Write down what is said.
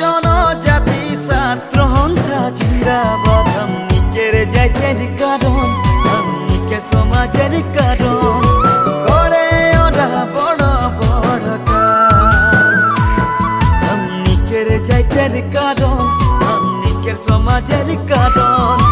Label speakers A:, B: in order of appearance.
A: জনজাতি ছাত্র হন্তা জিন্দাবাদ নিকের জাতের কারণ নিকে সমাজের কারণ। করে ওরা বড় সমাজের কারণ।